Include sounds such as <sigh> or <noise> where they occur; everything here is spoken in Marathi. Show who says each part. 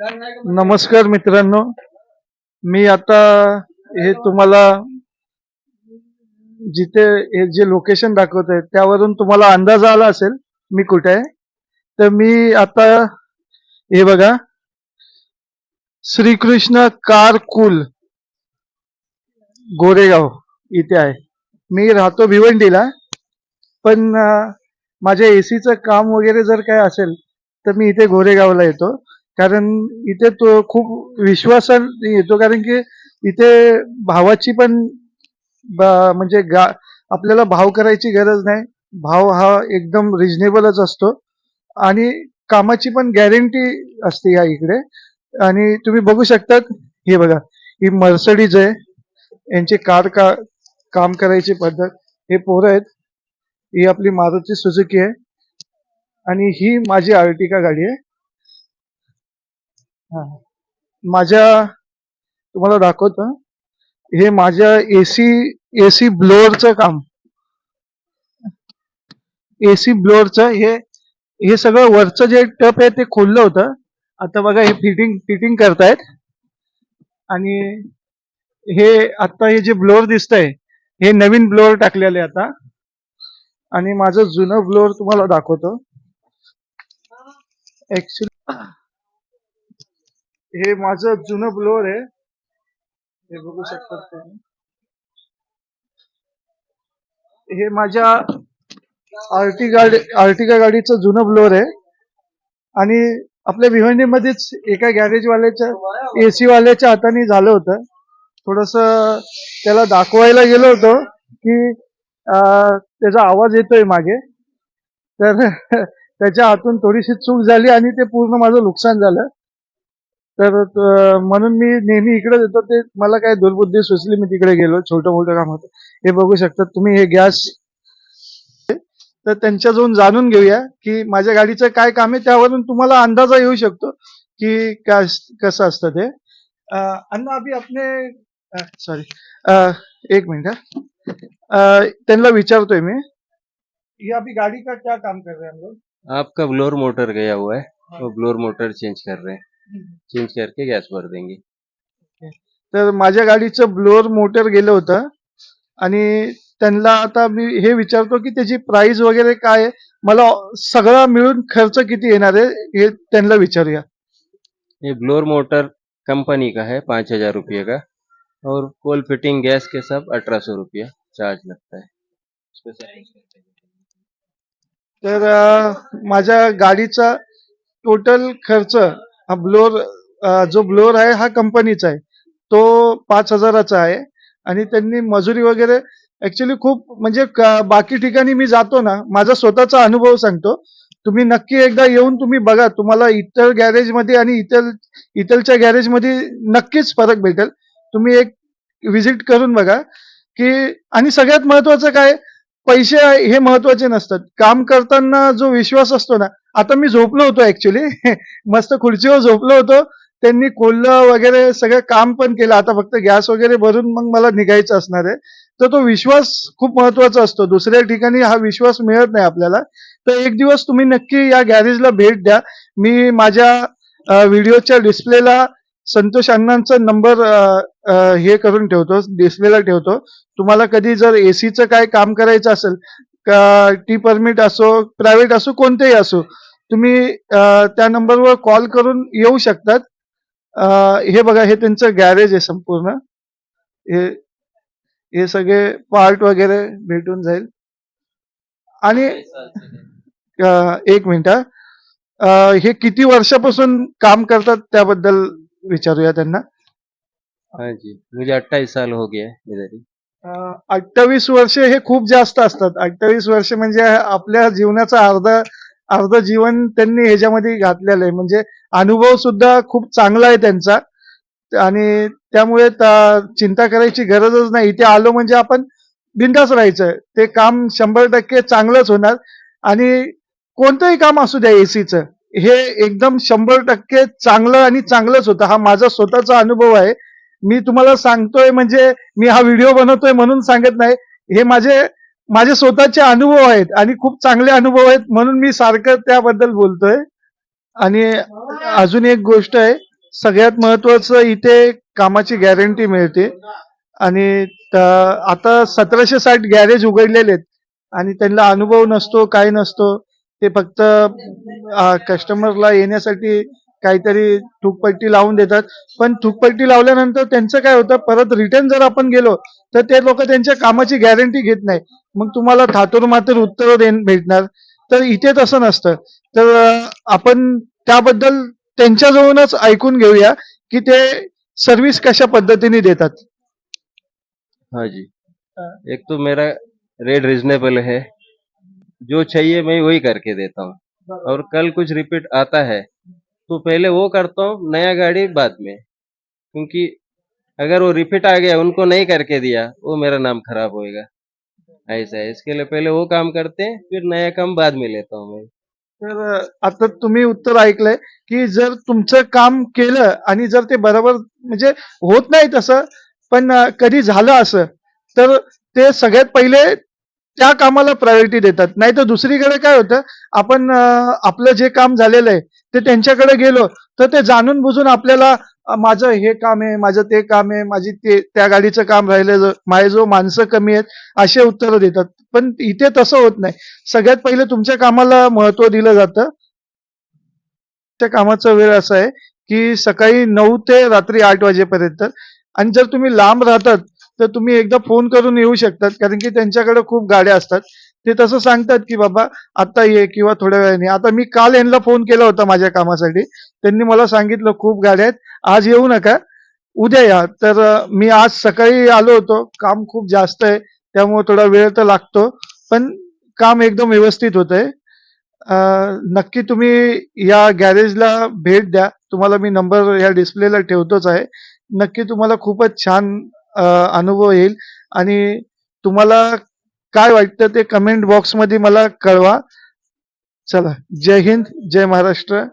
Speaker 1: नमस्कार मित्रांनो. मी आता हे तुम्हाला जिथे हे जे लोकेशन दाखवत आहे त्यावरून तुम्हाला अंदाज आला असेल मी कुठे आहे. तर मी आता हे बघा. श्रीकृष्ण कार कुल गोरेगाव इथे आहे. मी राहतो भिवंडीला. पण माझ्या एसीचं काम वगैरे जर काय असेल तर मी इथे गोरेगावला येतो. कारण इथे तो खूप विश्वासाने येतो कारण की इथे भावाची पण म्हणजे गा आपल्याला भाव करायची गरज नाही. भाव हा एकदम रिजनेबलच असतो. आणि कामाची पण गॅरंटी असते या इकडे. आणि तुम्ही बघू शकतात हे बघा ही मर्सडीज आहे. यांची कार का काम करायची पद्धत. हे पोरं आहेत. ही आपली मारुती सुझुकी आहे. आणि ही माझी आर्टिका गाडी आहे. माझ्या तुम्हाला दाखवतो. हे माझ्या एसी एसी ब्लोअरचं काम. एसी ब्लोअरचं हे हे सगळं वरचं जे टप आहे ते खोललं होतं. आता बघा हे फिटिंग फिटिंग करतायत. आणि हे आता हे जे ब्लोअर दिसतंय हे नवीन ब्लोअर टाकलेले आता. आणि माझं जुनं ब्लोअर तुम्हाला दाखवतो. ऍक्च्युली हे माझं जुनं ब्लोअर आहे. हे बघू शकतात तुम्ही. हे माझ्या आर्टी गाडी आर्टिका गाडीचं जुनं ब्लोअर आहे. आणि आपल्या भिवंडीमध्येच एका गॅरेज वाल्याच्या एसी वाल्याच्या हाताने झालं होतं. थोडस त्याला दाखवायला गेलो होतो की त्याचा आवाज येतोय मागे. तर <laughs> त्याच्या हातून थोडीशी चूक झाली आणि ते पूर्ण माझं नुकसान झालं. तर त- म्हणून मी नेहमी इकडे येतो ते मला काय दुर्बुद्धी सुचली मी तिकडे गेलो. छोटं मोठं काम होतं. हे बघू शकतात तुम्ही हे गॅस. तर त्यांच्याजवळून जाणून घेऊया की माझ्या गाडीचं काय काम आहे. त्यावरून तुम्हाला अंदाजा येऊ शकतो की काय कसं असतं ते. अं, अण्णा अभि अपने सॉरी एक मिनिट हा. त्यांना विचारतोय मी. ये अभी गाड़ी का क्या काम कर रहे हैं हम लोग
Speaker 2: आपका ब्लोअर मोटर गया हुआ है. वो ब्लोअर मोटर चेंज कर रहे हैं. चेंज करके गैस भर देंगे.
Speaker 1: तर माझ्या गाडीचं ब्लोअर मोटर गेलं होतं आणि त्यांना आता मी हे विचारतो की त्याची प्राइस वगैरे काय आहे? मला सगळा मिळून खर्च किती येणार आहे? हे त्यांना विचारूया.
Speaker 2: ये ब्लोअर मोटर कंपनी का है? पाँच हजार रुपये का? और कोल फिटिंग गैस के सब अठारह सौ रुपया चार्ज लगता है. हैं।
Speaker 1: तर अं, माझ्या गाडीचा टोटल खर्च हा ब्लोअर जो ब्लोअर आहे हा कंपनीचा आहे. तो पाच हजाराचा आहे. आणि त्यांनी मजुरी वगैरे ऍक्च्युली खूप म्हणजे क- बाकी ठिकाणी मी जातो ना माझा स्वतःचा अनुभव सांगतो. तुम्ही नक्की एकदा येऊन तुम्ही बघा तुम्हाला इतर गॅरेजमध्ये आणि इतर इतरच्या गॅरेजमध्ये नक्कीच फरक भेटेल. तुम्ही एक व्हिजिट करून बघा की आणि सगळ्यात महत्वाचं काय पैसे हे महत्त्वाचे नसतात. काम करताना जो विश्वास असतो ना आता मी झोपलो होतो ऍक्च्युली <laughs> मस्त खुर्चीवर झोपलो होतो. त्यांनी कोल्लं वगैरे सगळं काम पण केलं. आता फक्त गॅस वगैरे भरून मग मला निघायचं असणार आहे. तर तो विश्वास खूप महत्त्वाचा असतो. दुसऱ्या ठिकाणी हा विश्वास मिळत नाही आपल्याला. तर एक दिवस तुम्ही नक्की या गॅरेजला भेट द्या. मी माझ्या व्हिडिओच्या डिस्प्लेला संतोष अण्णांचा नंबर हे करून ठेवतो. डिस्प्लेला ठेवतो. तुम्हाला कधी जर एसीचं काय काम करायचं असेल टी परमिट असो प्रायव्हेट असो कोणतेही असो तुम्ही त्या नंबरवर कॉल करून येऊ शकतात. हे बघा हे त्यांचं गॅरेज आहे संपूर्ण. हे हे सगळे पार्ट वगैरे भेटून जाईल. आणि एक मिनिट हे. किती वर्षापासून काम करतात त्याबद्दल विचारूया त्यांना?
Speaker 2: हाँ जी मुझे अट्ठाईस साल हो गया इधर ही.
Speaker 1: अठ्ठावीस वर्ष हे खूप जास्त असतात. अठ्ठावीस वर्ष म्हणजे आपल्या जीवनाचं अर्ध अर्ध जीवन त्यांनी ह्याच्यामध्ये घातलेलं आहे. म्हणजे अनुभव सुद्धा खूप चांगला आहे त्यांचा. आणि त्यामुळे चिंता करायची गरजच नाही. इथे आलो म्हणजे आपण बिंदास राहायचं. ते काम शंभर टक्के चांगलंच होणार. आणि कोणतंही काम असू द्या एसीचं हे एकदम शंभर टक्के चांगलं आणि चांगलंच होतं. हा माझा स्वतःचा अनुभव आहे. मी तुम्हाला सांगतोय म्हणजे मी हा व्हिडिओ बनवतोय म्हणून सांगत नाही. हे माझे माझे स्वतःचे अनुभव आहेत आणि खूप चांगले अनुभव आहेत म्हणून मी सारखं त्याबद्दल बोलतोय. आणि अजून एक गोष्ट आहे सगळ्यात महत्वाचं इथे कामाची गॅरंटी मिळते. आणि आता सतराशे साठ गॅरेज उघडलेले आहेत आणि त्यांना अनुभव नसतो काय नसतो ते फक्त कस्टमरला येण्यासाठी काहीतरी थुकपट्टी लावून देतात. पण थुकपट्टी लावल्यानंतर त्यांचं काय होतं? परत रिटर्न जर आपण गेलो तर ते लोक त्यांच्या कामाची गॅरंटी घेत नाही. मग तुम्हाला थातूर मातूर उत्तर भेटणार. तर इथे तसं नसतं. तर आपण त्याबद्दल त्यांच्याजवळूनच ऐकून घेऊया की ते सर्व्हिस कशा पद्धतीने देतात.
Speaker 2: हाँ जी. एक तो मेरा रेट रिजनेबल है. जो चाहिए मैं वही करके देता हूँ। और कल कुछ रिपीट आता है। तो पहले वो करता हूँ नया गाड़ी बाद में। क्योंकि अगर वो रिपीट आ गया उनको नहीं करके दिया वो मेरा नाम खराब होएगा। ऐसा है इसके लिए पहले वो काम करते हैं फिर नया काम बाद में लेता हूँ मैं।
Speaker 1: तर आता तुम्ही उत्तर ऐकलंय की जर तुमचं काम केलं आणि जर ते बरोबर म्हणजे होत नाही तसं पण कधी झालं असं तर ते सगळ्यात पहिले त्या कामाला प्रायोरिटी देतात. नाही तर दुसरीकडे काय होतं आपण आपलं जे काम झालेलं आहे ते त्यांच्याकडे गेलो तर ते जाणून बुजून आपल्याला माझं हे काम आहे माझं ते काम आहे माझी ते त्या गाडीचं काम राहिलं माझे जो माणसं कमी आहेत असे उत्तरं देतात. पण इथे तसं होत नाही. सगळ्यात पहिले तुमच्या कामाला महत्त्व दिलं जातं. त्या कामाचा वेळ असा आहे की सकाळी नऊ ते रात्री आठ वाजेपर्यंत. आणि जर तुम्ही लांब राहतात तर तुम्ही एकदा फोन करून येऊ शकतात कारण की त्यांच्याकडे खूप गाड्या असतात. ते तसं सांगतात की बाबा आता ये किंवा थोड्या वेळाने आता मी काल यांना फोन केला होता माझ्या कामासाठी. त्यांनी मला सांगितलं खूप गाड्या आहेत आज येऊ नका. उद्या या. तर मी आज सकाळी आलो होतो. काम खूप जास्त आहे त्यामुळे थोडा वेळ तर लागतो. पण काम एकदम व्यवस्थित होत आहे नक्की तुम्ही या गॅरेजला भेट द्या. तुम्हाला मी नंबर या डिस्प्लेला ठेवतोच आहे. नक्की तुम्हाला खूपच छान अनुभव येईल. आणि तुम्हाला काय वाटतं ते कमेंट बॉक्समध्ये मला कळवा. चला. जय हिंद जय महाराष्ट्र.